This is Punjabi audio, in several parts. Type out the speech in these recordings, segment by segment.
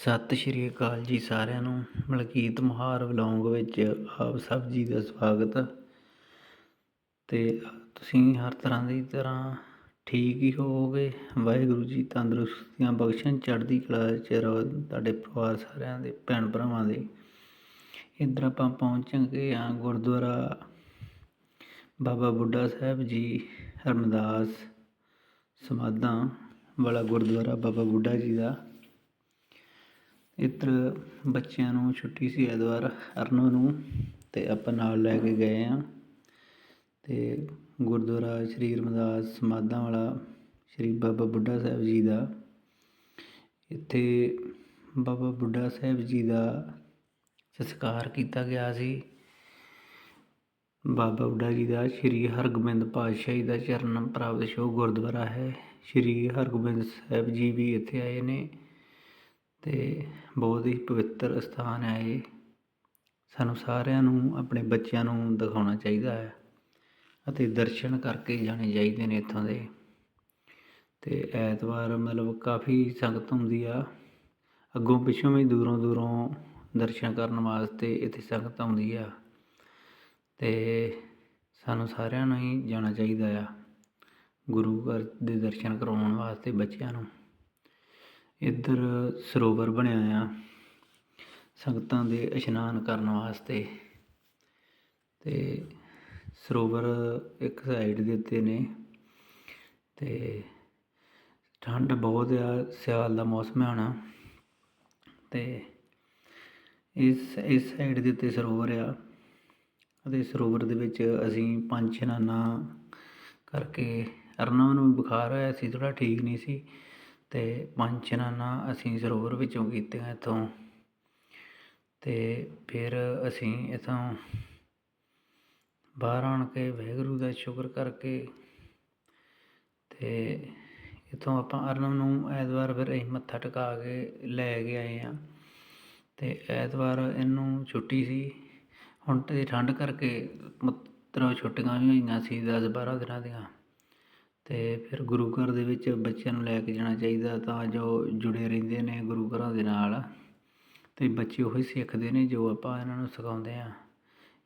ਸਤਿ ਸ਼੍ਰੀ ਅਕਾਲ ਜੀ ਸਾਰਿਆਂ ਨੂੰ। ਮਲਕੀਤ ਮੁਹਾਰ ਵਲੌਂਗ ਵਿੱਚ ਆਪ ਸਭ ਜੀ ਦਾ ਸਵਾਗਤ। ਤੇ ਤੁਸੀਂ ਹਰ ਤਰ੍ਹਾਂ ਦੀ ਤਰ੍ਹਾਂ ਠੀਕ ਹੀ ਹੋਵੋਗੇ। ਵਾਹਿਗੁਰੂ ਜੀ ਤੰਦਰੁਸਤੀਆਂ ਬਖਸ਼ਣ। ਚੜ੍ਹਦੀ ਕਲਾ ਚ ਰਹੋ ਤੁਹਾਡੇ ਪਰਿਵਾਰ ਸਾਰਿਆਂ ਦੇ, ਭੈਣ ਭਰਾਵਾਂ ਦੇ। ਇੱਧਰ ਆਪਾਂ ਪਹੁੰਚਾਂਗੇ ਆ ਗੁਰਦੁਆਰਾ ਬਾਬਾ ਬੁੱਢਾ ਸਾਹਿਬ ਜੀ ਹਰਮਦਾਸ ਸਮਾਧਾਂ ਵਾਲਾ ਗੁਰਦੁਆਰਾ ਬਾਬਾ ਬੁੱਢਾ ਜੀ ਦਾ। ਇੱਧਰ ਬੱਚਿਆਂ ਨੂੰ ਛੁੱਟੀ ਸੀ ਐਤਵਾਰ, ਅਰਨੋ ਨੂੰ ਅਤੇ ਆਪਾਂ ਨਾਲ ਲੈ ਕੇ ਗਏ ਹਾਂ। ਅਤੇ ਗੁਰਦੁਆਰਾ ਸ੍ਰੀ ਰਮਦਾਸ ਸਮਾਧਾਂ ਵਾਲਾ ਸ੍ਰੀ ਬਾਬਾ ਬੁੱਢਾ ਸਾਹਿਬ ਜੀ ਦਾ। ਇੱਥੇ ਬਾਬਾ ਬੁੱਢਾ ਸਾਹਿਬ ਜੀ ਦਾ ਸਸਕਾਰ ਕੀਤਾ ਗਿਆ ਸੀ। ਬਾਬਾ ਬੁੱਢਾ ਜੀ ਦਾ ਸ੍ਰੀ ਹਰਗੋਬਿੰਦ ਪਾਤਸ਼ਾਹ ਜੀ ਦਾ ਚਰਨ ਪ੍ਰਾਪਤ ਸ਼ੋ ਗੁਰਦੁਆਰਾ ਹੈ। ਸ੍ਰੀ ਹਰਗੋਬਿੰਦ ਸਾਹਿਬ ਜੀ ਵੀ ਇੱਥੇ ਆਏ ਨੇ। ਤੇ ਬਹੁਤ ਹੀ ਪਵਿੱਤਰ ਅਸਥਾਨ ਹੈ ਇਹ। ਸਾਨੂੰ ਸਾਰਿਆਂ ਨੂੰ, ਆਪਣੇ ਬੱਚਿਆਂ ਨੂੰ ਦਿਖਾਉਣਾ ਚਾਹੀਦਾ ਹੈ ਅਤੇ ਦਰਸ਼ਨ ਕਰਕੇ ਜਾਣੇ ਚਾਹੀਦੇ ਨੇ ਇੱਥੋਂ ਦੇ। ਅਤੇ ਐਤਵਾਰ ਮਤਲਬ ਕਾਫੀ ਸੰਗਤ ਹੁੰਦੀ ਆ। ਅੱਗੋਂ ਪਿੱਛੋਂ ਵੀ ਦੂਰੋਂ ਦੂਰੋਂ ਦਰਸ਼ਨ ਕਰਨ ਵਾਸਤੇ ਇੱਥੇ ਸੰਗਤ ਆਉਂਦੀ ਆ। ਅਤੇ ਸਾਨੂੰ ਸਾਰਿਆਂ ਨੂੰ ਹੀ ਜਾਣਾ ਚਾਹੀਦਾ ਆ, ਗੁਰੂ ਘਰ ਦੇ ਦਰਸ਼ਨ ਕਰਵਾਉਣ ਵਾਸਤੇ ਬੱਚਿਆਂ ਨੂੰ। ਇੱਧਰ ਸਰੋਵਰ ਬਣਿਆ ਆ। ਸੰਗਤਾਂ ਦੇ ਇਸ਼ਨਾਨ ਕਰਨ ਵਾਸਤੇ। ਤੇ ਸਰੋਵਰ ਇੱਕ ਸਾਈਡ ਦੇ ਉੱਤੇ ਨੇ। ਤੇ ਠੰਡ ਬਹੁਤ ਆ, ਸਿਆਲ ਦਾ ਮੌਸਮ ਹੈ ਹੁਣ ਤੇ ਇਸ ਇਸ ਸਾਈਡ ਦੇ ਉੱਤੇ ਸਰੋਵਰ ਆ। ਅਤੇ ਸਰੋਵਰ ਦੇ ਵਿੱਚ ਅਸੀਂ ਪੰਜ ਇਸ਼ਨਾਨਾਂ ਕਰਕੇ ਅਰਨਵ ਨੂੰ ਬੁਖਾਰ ਹੋਇਆ ਸੀ ਥੋੜਾ ਠੀਕ ਨਹੀਂ ਸੀ। ਅਤੇ ਪੰਜ ਇਸ਼ਨਾਨਾਂ ਅਸੀਂ ਸਰੋਵਰ ਵਿੱਚੋਂ ਕੀਤੀਆਂ ਇੱਥੋਂ। ਅਤੇ ਫਿਰ ਅਸੀਂ ਇੱਥੋਂ ਬਾਹਰ ਆਣ ਕੇ ਵਾਹਿਗੁਰੂ ਦਾ ਸ਼ੁਕਰ ਕਰਕੇ ਅਤੇ ਇੱਥੋਂ ਆਪਾਂ ਅਰਨਵ ਨੂੰ ਐਤਵਾਰ ਫਿਰ ਅਸੀਂ ਮੱਥਾ ਟਿਕਾ ਕੇ ਲੈ ਕੇ ਆਏ ਹਾਂ। ਅਤੇ ਐਤਵਾਰ ਇਹਨੂੰ ਛੁੱਟੀ ਸੀ। ਹੁਣ ਤੇ ਠੰਡ ਕਰਕੇ ਮਤਲਬ ਛੁੱਟੀਆਂ ਵੀ ਹੋਈਆਂ ਸੀ 10 12 ਦਿਨਾਂ ਦੀਆਂ। ਅਤੇ ਫਿਰ ਗੁਰੂ ਘਰ ਦੇ ਵਿੱਚ ਬੱਚਿਆਂ ਨੂੰ ਲੈ ਕੇ ਜਾਣਾ ਚਾਹੀਦਾ ਤਾਂ ਜੋ ਜੁੜੇ ਰਹਿੰਦੇ ਨੇ ਗੁਰੂ ਘਰਾਂ ਦੇ ਨਾਲ ਅਤੇ ਬੱਚੇ ਉਹੀ ਸਿੱਖਦੇ ਨੇ ਜੋ ਆਪਾਂ ਇਹਨਾਂ ਨੂੰ ਸਿਖਾਉਂਦੇ ਹਾਂ।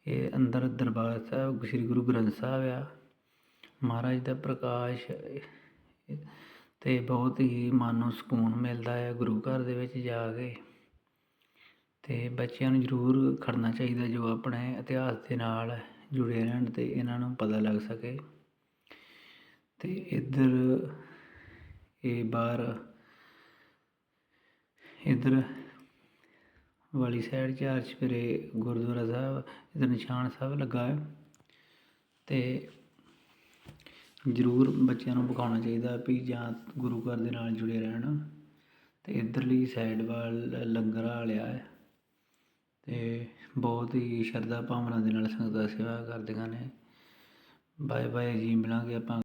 ਇਹ ਅੰਦਰ ਦਰਬਾਰ ਸਾਹਿਬ, ਸ੍ਰੀ ਗੁਰੂ ਗ੍ਰੰਥ ਸਾਹਿਬ ਆ। ਮਹਾਰਾਜ ਦਾ ਪ੍ਰਕਾਸ਼ ਅਤੇ ਬਹੁਤ ਹੀ ਮਨ ਨੂੰ ਸਕੂਨ ਮਿਲਦਾ ਹੈ ਗੁਰੂ ਘਰ ਦੇ ਵਿੱਚ ਜਾ ਕੇ। ਅਤੇ ਬੱਚਿਆਂ ਨੂੰ ਜ਼ਰੂਰ ਖੜਨਾ ਚਾਹੀਦਾ ਜੋ ਆਪਣੇ ਇਤਿਹਾਸ ਦੇ ਨਾਲ ਜੁੜੇ ਰਹਿਣ ਅਤੇ ਇਹਨਾਂ ਨੂੰ ਪਤਾ ਲੱਗ ਸਕੇ। ਤੇ ਇੱਧਰ ਇਹ ਬਾਹਰ, ਇੱਧਰ ਵਾਲੀ ਸਾਈਡ ਚਾਰ ਚਫੇਰੇ ਗੁਰਦੁਆਰਾ ਸਾਹਿਬ, ਇੱਧਰ ਨਿਸ਼ਾਨ ਸਾਹਿਬ ਲੱਗਾ ਹੈ ਅਤੇ ਜ਼ਰੂਰ ਬੱਚਿਆਂ ਨੂੰ ਵਿਖਾਉਣਾ ਚਾਹੀਦਾ ਵੀ ਜਾਂ ਗੁਰੂ ਘਰ ਦੇ ਨਾਲ ਜੁੜੇ ਰਹਿਣ। ਤੇ ਇੱਧਰਲੀ ਸਾਈਡ ਵੱਲ ਲੰਗਰ ਵਾਲਿਆ ਹੈ। ਅਤੇ ਬਹੁਤ ਹੀ ਸ਼ਰਧਾ ਭਾਵਨਾ ਦੇ ਨਾਲ ਸੰਗਤਾਂ ਸੇਵਾ ਕਰਦੀਆਂ ਨੇ। ਬਾਏ ਬਾਏ ਜੀ, ਮਿਲਾਂਗੇ ਆਪਾਂ